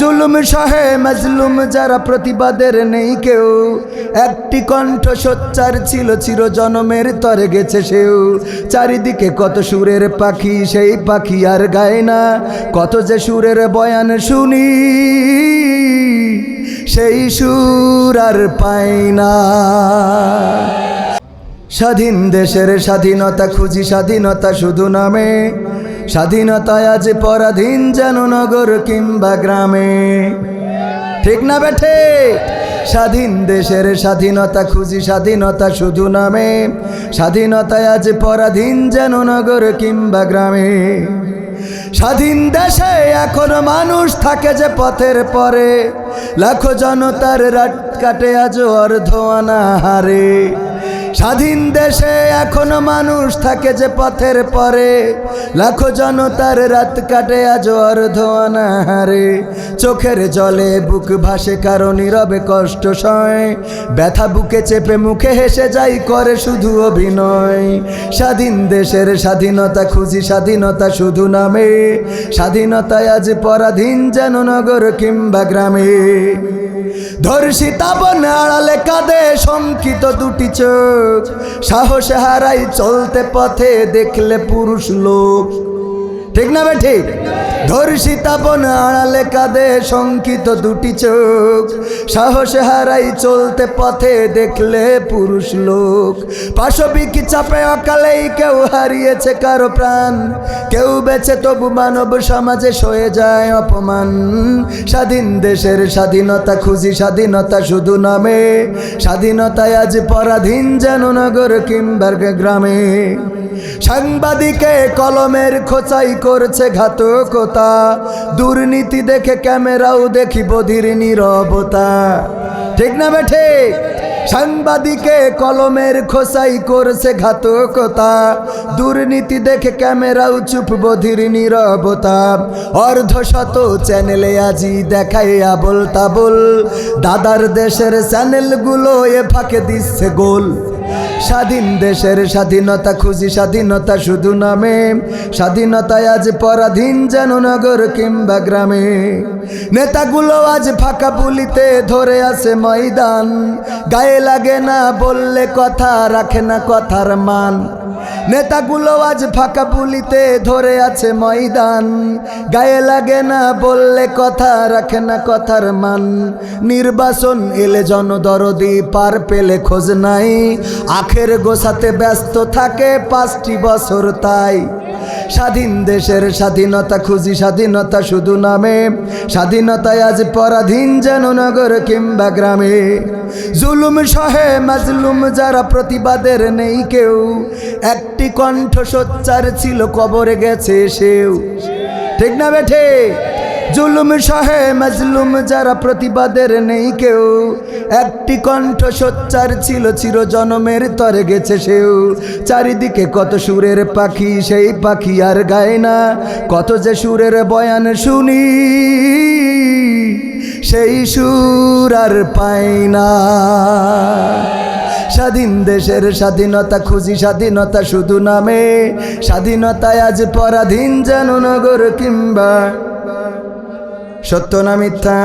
জুলুম সহে মজলুম, যারা প্রতিবাদের নেই কেউ। একটি কণ্ঠ সোচ্চার ছিল চির জনমের তরে গেছে সেও। চারিদিকে কত সুরের পাখি, সেই পাখি আর গায় না। কত যে সুরের বয়ান শুনি, সেই সুর আর পাই না। স্বাধীন দেশের স্বাধীনতা খুঁজি, স্বাধীনতা শুধু নামে। স্বাধীনতায় আজ পরাধীন যেন নগর কিংবা গ্রামে। ঠিক না বেঠে? স্বাধীন দেশের স্বাধীনতা খুঁজি স্বাধীনতা শুধু নামে। স্বাধীনতায় আজ পরাধীন যেন নগর কিংবা গ্রামে। স্বাধীন দেশে এখন মানুষ থাকে যে পথের পরে। লাখো জনতার রাত কাটে আজ অর্ধ হারে স্বাধীন দেশে এখনও মানুষ থাকে যে পথের পরে। লাখো জনতার রাত কাটে আজ অর্ধ অনাহারে। চোখের জলে বুক ভাসে কারও নীরবে কষ্ট সয়। ব্যথা বুকে চেপে মুখে হেসে যাই, করে শুধু অভিনয়। স্বাধীন দেশের স্বাধীনতা খুঁজি, স্বাধীনতা শুধু নামে। স্বাধীনতায় আজ পরাধীন যেন নগর কিংবা গ্রামে। ধর্ষিতা বনে আড়ালে কাঁদে, শঙ্কিত দুটি চোখ। সাহসে হারাই চলতে পথে দেখলে পুরুষ লোক। ঠিক না বে ঠিক? ধর্ষিতা বন আড়ালে কাঁদে শঙ্কিত দুটি চোখ। সাহসে হারাই চলতে পথে দেখলে পুরুষ লোক। পাশবিকি চাপে অকালেই কেউ হারিয়েছে কারও প্রাণ। কেউ বেঁচে তবু মানব সমাজে সয়ে যায় অপমান। স্বাধীন দেশের স্বাধীনতা খুঁজি স্বাধীনতা শুধু নামে। স্বাধীনতায় আজ পরাধীন যেন নগর কিংবা গ্রামে। সাংবাদিকে কলমের খোঁচাই করছে ঘাতকতা। দুর্নীতি দেখে ক্যামেরাও দেখি বধির নীরবতা। ঠিক না বেঠে সাংবাদিকে কলমের খোসাই করছে ঘাতকতা। দুর্নীতি দেখে ক্যামেরাও চুপ বধির নীরবতা। অর্ধ শত চ্যানেলে আজি দেখায় আবল তাবল। দাদার দেশের চ্যানেলগুলো এ ফাঁকে দিচ্ছে গোল। স্বাধীন দেশের স্বাধীনতা খুঁজি, স্বাধীনতা শুধু নামে। স্বাধীনতায় আজ পরাধীন যেন নগর কিংবা গ্রামে। নেতাগুলো আজ ফাঁকা পুলিতে ধরে আছে ময়দান। গায়ে লাগে না বললে কথা, রাখে না কথার মান। নেতাগুলো আজ ফাঁকা বুলিতে ধরে আছে ময়দান। গায়ে লাগে না বললে কথা, রাখে না কথার মান। নির্বাচন এলে জনদরদি পার পেলে খোঁজ নাই। আখের গোসাতে ব্যস্ত থাকে পাঁচটি বছর তাই। স্বাধীন দেশের স্বাধীনতা খুঁজি, স্বাধীনতা শুধু নামে। স্বাধীনতায় আজ পরাধীন যেন নগর কিংবা গ্রামে। জুলুম সহে মাজলুম যারা প্রতিবাদের নেই কেউ। একটি কণ্ঠ সোচ্চার ছিল, কবরে গেছে সেও। ঠিক না বেঠে? জুলুম সহে মজলুম যারা প্রতিবাদের নেই কেউ। একটি কণ্ঠ সোচ্চার ছিল চির জনমের তরে গেছে সেও। চারিদিকে কত সুরের পাখি, সেই পাখি আর গায় না। কত যে সুরের বয়ান শুনি, সেই সুর আর পাই না। স্বাধীন দেশের স্বাধীনতা খুঁজি, স্বাধীনতা শুধু নামে। স্বাধীনতায় আজ পরাধীন যেন নগর কিংবা সত্য না মিথ্যা?